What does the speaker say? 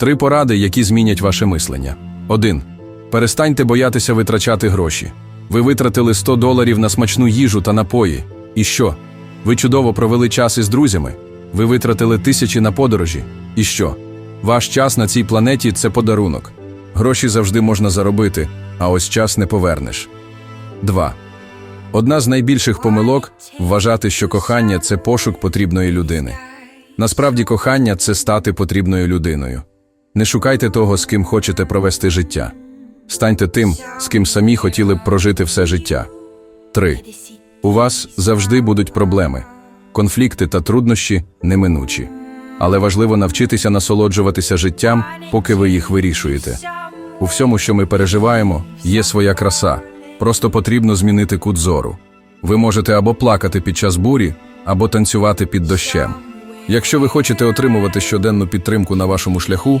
Три поради, які змінять ваше мислення. 1. Перестаньте боятися витрачати гроші. Ви витратили 100 доларів на смачну їжу та напої. І що? Ви чудово провели час із друзями. Ви витратили тисячі на подорожі. І що? Ваш час на цій планеті це подарунок. Гроші завжди можна заробити, а ось час не повернеш. 2. Одна з найбільших помилок вважати, що кохання це пошук потрібної людини. Насправді, кохання це стати потрібною людиною. Не шукайте того, з ким хочете провести життя. Станьте тим, з ким самі хотіли б прожити все життя. 3. У вас завжди будуть проблеми. Конфлікти та труднощі неминучі. Але важливо навчитися насолоджуватися життям, поки ви їх вирішуєте. У всьому, що ми переживаємо, є своя краса. Просто потрібно змінити кут зору. Ви можете або плакати під час бурі, або танцювати під дощем. Якщо ви хочете отримувати щоденну підтримку на вашому шляху,